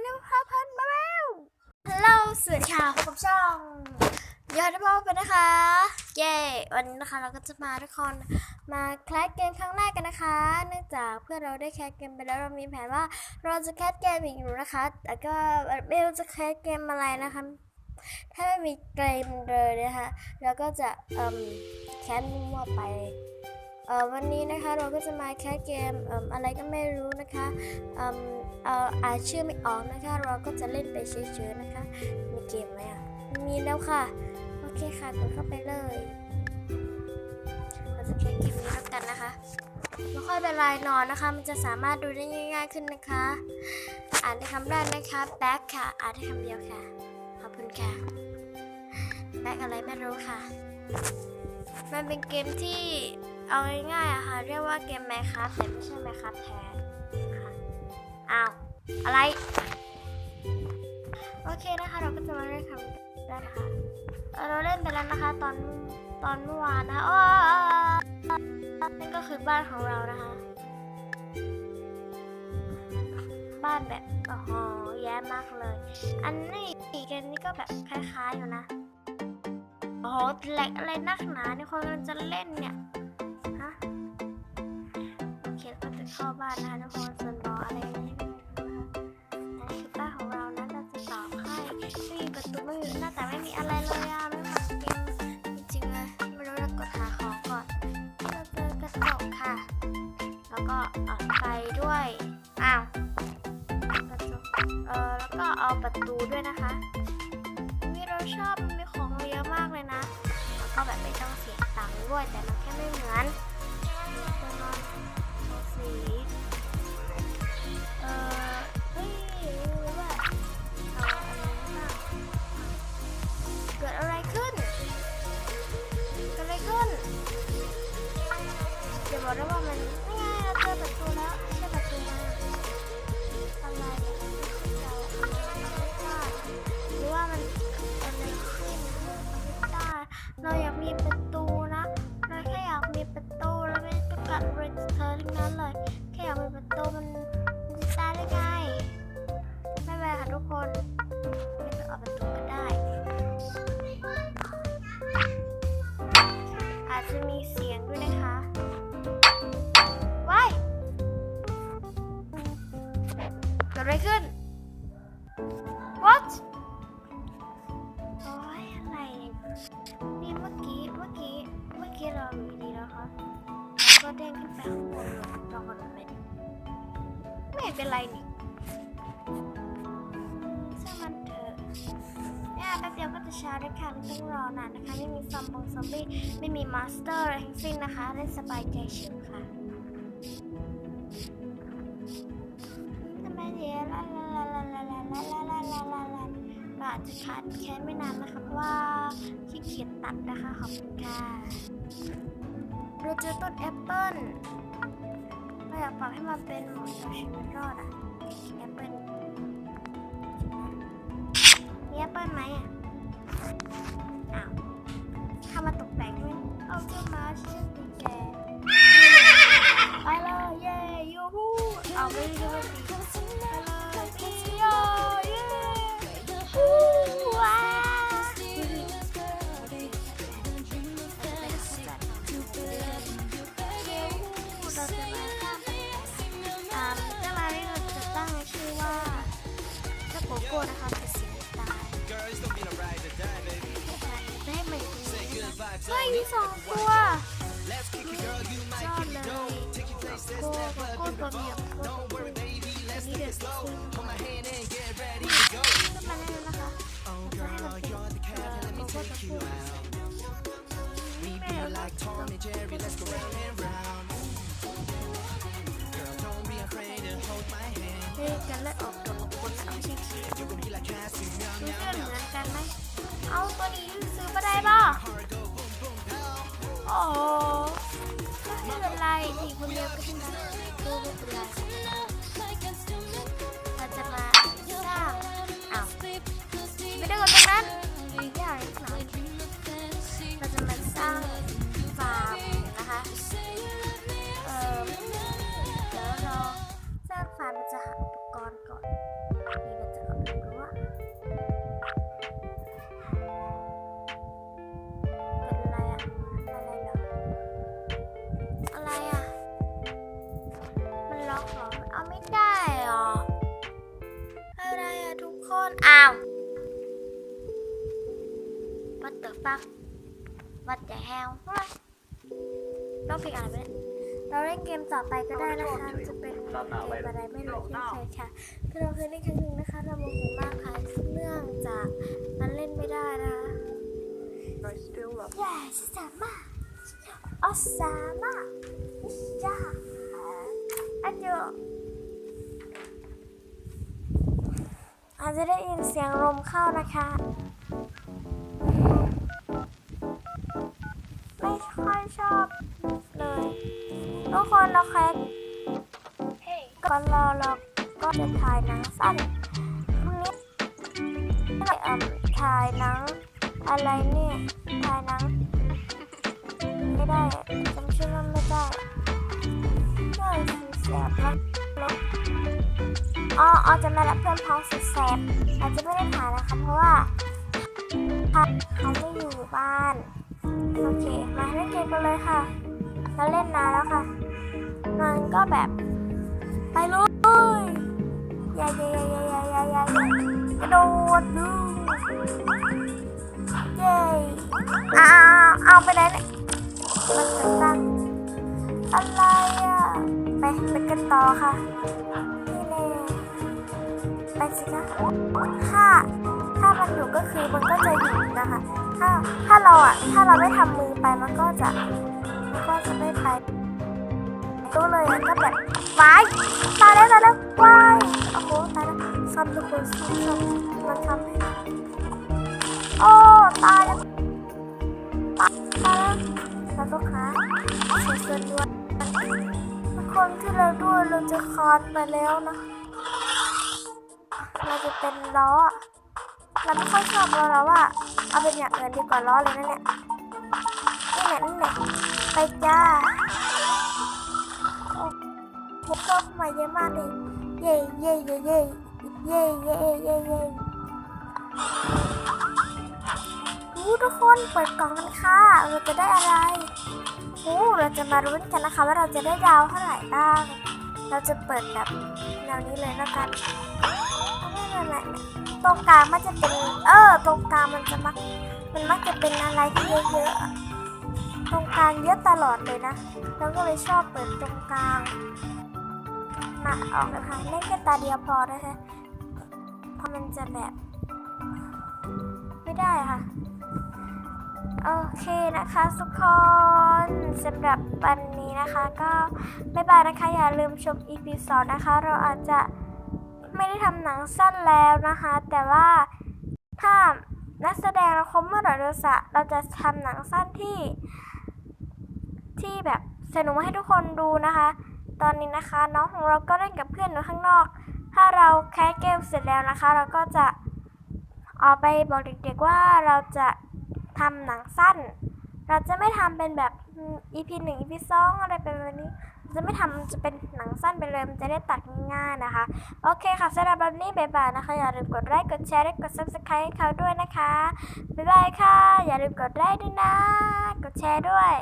นนี้พาพันมาแล้วฮัลโหลสวัสดีค่ะพบกับช่องยอดพ่อเป็นนะคะ เย้วันนี้นะคะเราก็จะมาทุกคนมาแคสเกมครั้งแรกกันนะคะ เนื่องจากเพื่อนเราได้แคสเกมไปแล้วเรามีแผนว่าเราจะแคสเกมอีกอยู่นะคะแต่ก็ไม่รู้จะแคสเกมอะไรนะคะ ถ้าไม่มีเกมเลยนะคะเราก็จะแคสมั่วไป วันนี้นะคะเราก็จะมาแคสเกมอะไรก็ไม่รู้นะคะอ่านชื่อไม่ออกนะคะ เราก็จะเล่นไปเฉยๆนะคะ มีเกมไหมอะมีแล้วค่ะ โอเคค่ะกดเข้าไปเลย เราจะแคสเกมนี้แล้วกันนะคะไม่ค่อยเป็นไรนอนนะคะ มันจะสามารถดูได้ง่าย ๆขึ้นนะคะ อ่านในคำแรกนะคะ back ค่ะ อ่านได้คำเดียวค่ะ ขอบคุณค่ะแบกอะไรไม่รู้ค่ะ มันเป็นเกมที่ เอาง่ายๆอะค่ะ เรียกว่าเกมแมคครับแต่ไม่ใช่แมคครับแท้ค่ะอ้าวอะไร โอเคนะคะ เราก็จะมาเล่นคำแรกนะคะเราเล่นไปแล้วนะคะ ตอนตอนเมื่อวานนะคะอ้นั่นก็คือบ้านของเรานะคะ บ้านแบบโอ้โหแย่มากเลย อันนี้เกมนี้ก็แบบคล้ายๆอยู่นะโอ้โหแหลกอะไรนักหนาเนี่ยคนกำลังจะเล่นเนี่ย เข้าบ้านนะคะทุกคนส่วนรออะไรนี่ไม่รู้นะคะอันนี้คือบ้านของเรานะเราจะต่อให้ไม่มีประตูไม่มีหน้าแต่ไม่มีอะไรเลยอะไม่มาเกมจริงๆเลยไม่รู้จะกดหาของก่อนเราเจอกระจกค่ะ แล้วก็เอาไฟด้วยอ้าวกระจกเออแล้วก็เอาประตูด้วยนะคะมีเราชอบมันมีของเยอะมากเลยนะแล้วก็แบบไม่ต้องเสียตังค์ด้วยแต่มันแค่ไม่เหมือน คนไม่ต้องเอาประตูก็ได้ อาจจะมีเสียงด้วยนะคะว้ายเกิดอะไรขึ้น what โอ้ยอะไรนี่เมื่อกี้เมื่อกี้เมื่อกี้เราอยู่ดีแล้วคะก็เด้งขึ้นไปข้างบนลยเราก็เป็นไม่เห็นเป็นไรนี่ แป๊บเดียวก็จะช้าด้วยค่ะไม่ต้องรอนานนะคะ ไม่มีซอมบงซอมบี้ไม่มีมาสเตอร์อะไรทั้งสิ้นนะคะเล่นสบายใจเฉยค่ะทำไมเดี๋ยวลาลาลาลาลาลาลาลาลาลาลาเราอาจจะขาดแค้นไม่นานนะคะเพราะว่าขี้เกียจตัดนะคะขอบคุณค่ะเราเจอต้นแอปเปิ้ลเราอยากปรับให้มันเป็นหมดเอาชีวิตรอดอะแอปเปิ้ล แอปเปิ้ลไหมอะ อ้าวทำมาตกแต่งไหมเอาเจ้ามาเช่นตีแกไปเลยเย้ยูฮูเอาไม่ได้ด้วยสิไปเลยโยเย้ฮูว้าเราจะมาส สองตัวชอบเลยโก้โก้ตัวเมียโก้ตัวผู้อันนี้เดี๋ยวจะขึ้มานี่ขึ้นนะคะจะให้มันเป็นเออโก้ตัวผู้แม่เราตัวผู้ยกันเลืออกตัวของคนนะไม่ใช่ขี้ดูเสื้อเหมือนกันไหมเอาตัวนี้ซื้อมาได้ป่ะ โอ้ไม่เป็นไรทีคนเดียวก็เป็นตัวไม่เป็นไรเราจะมาสร้างอ้าวไม่ได้กดตรงนั้นยากหน่อยเราจะมาสร้างฟาร์มนะคะเอ่อเดี๋ยวเราสร้างฟาร์มเราจะหาอุปกรณ์ก่อน อ้าว What the fuck What the hell ต้องเพลงอะไรไหมเนี่ยเราเล่นเกมต่อไปก็ได้นะคะ จะเป็นเกมอะไรไม่รู้ที่เคยค่ะคือเราเคยเล่นครั้งหนึ่งนะคะ เราโมโหมากค่ะเนื่องจากมันเล่นไม่ได้นะคะ I still love แย่ฉันสามารถอ๋อสามารถจ้ อาจจะได้ยินเสียงลมเข้านะคะ ไม่ค่อยชอบเลยทุกคนเราแค่ก่อนรอเราก็จะถ่ายหนังสั้นพรุ่งนี้ไม่เอ่มถ่ายหนังอะไรเนี่ยถ่ายหนังไม่ได้อะจำชื่อมันไม่ได้เพื่อนสุดแสบแล้วแล้ว อ๋ออ๋อจะมารับเพื่อนพ้องสุดแสบอาจจะไม่ได้ถ่ายนะคะเพราะว่าเขาไม่อยู่บ้าน โอเค มาเล่นเกมกันเลยค่ะ เราเล่นนานแล้วค่ะ มันก็แบบ ไปเลยย่าอย่าย่าย่าย่าย่าย่กระโดดดูเย้อ้าวเอาไปไหนเนี่ยมันเหมือนกันอะไรอะ ไปไปกันต่อค่ะ ไปสิคะถ้าถ้ามันอยู่ก็คือมันก็จะอยู่นะคะ ถ้าถ้าเราอะถ้าเราไม่ทำมือไปมันก็จะมันก็จะไม่ไปตู้เลยอะก็แบบวายตายแล้วตายแล้ววายโอ้โหตายแล้วซ้ำทุกคนซ้ำซ้ำมันซ้ำให้โอ้ตายแล้วตายแล้วเราต้องหาเสียส่วนด้วยทุกคนที่เราด้วยเราจะคานไปแล้วนะ เราจะเป็นล้อ เราไม่ค่อยชอบล้อแล้วอะเอาเป็นอย่างอื่นดีกว่าล้อเลยนะเนี่ยนี่แหละนี่แหละไปจ้าโอ้ผมเข้ามาเยอะมากเลยเย่เย่เย่เย่เย่เย่เย่เย่อู้ทุกคนเปิดกล่องกันค่ะเราจะได้อะไรอู้เราจะมารุ้นกันนะคะว่าเราจะได้ดาวเท่าไหร่บ้าง เราจะเปิดแบบแนวนี้เลยแล้วกัน ตรงกลางมันจะเป็น เออ ตรงกลางมันจะมัก มันมักจะเป็นอะไรที่เยอะๆ ตรงกลางเยอะตลอดเลยนะ แล้วก็เลยชอบเปิดตรงกลาง มาออกนะคะเล่นแค่ตาเดียวพอนะคะเพราะมันจะแบบ ไม่ได้ค่ะ โอเคนะคะทุกคนสำหรับวันนี้นะคะ ก็บ๊ายบายนะคะ อย่าลืมชม EP 2 นะคะ เราอาจจะ ไม่ได้ทำหนังสั้นแล้วนะคะ แต่ว่าถ้านักแสดงเราคมเมื่อไหร่เราจะเราจะทำหนังสั้นที่ ที่แบบสนุกมาให้ทุกคนดูนะคะ ตอนนี้นะคะ น้องของเราก็เล่นกับเพื่อนอยู่ข้างนอก ถ้าเราแคสเกมเสร็จแล้วนะคะ เราก็จะออกไปบอกเด็กๆว่าเราจะทำหนังสั้น เราจะไม่ทำเป็นแบบอืม EP หนึ่ง EP สองอะไรเป็นแบบนี้ จะไม่ทำจะเป็นหนังสั้นไปเลยมันจะได้ตัดง่ายๆนะคะ โอเคค่ะสำหรับวันนี้บ๊ายบายนะคะ อย่าลืมกดไลค์กดแชร์และกด subscribe ให้เขาด้วยนะคะบ๊ายบายค่ะ อย่าลืมกดไลค์ด้วยนะ กดแชร์ด้วย